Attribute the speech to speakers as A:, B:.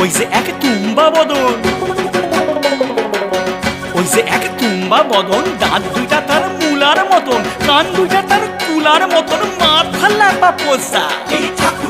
A: ওই যে এক তুম্বা বদন। ওই যে এক তুম্বা বদন, দাঁত দুইটা তার মুলার মতন, কান দুইটা তার কুলার মতন, মাথা লাপা পোষা।
B: এই ঠাকুর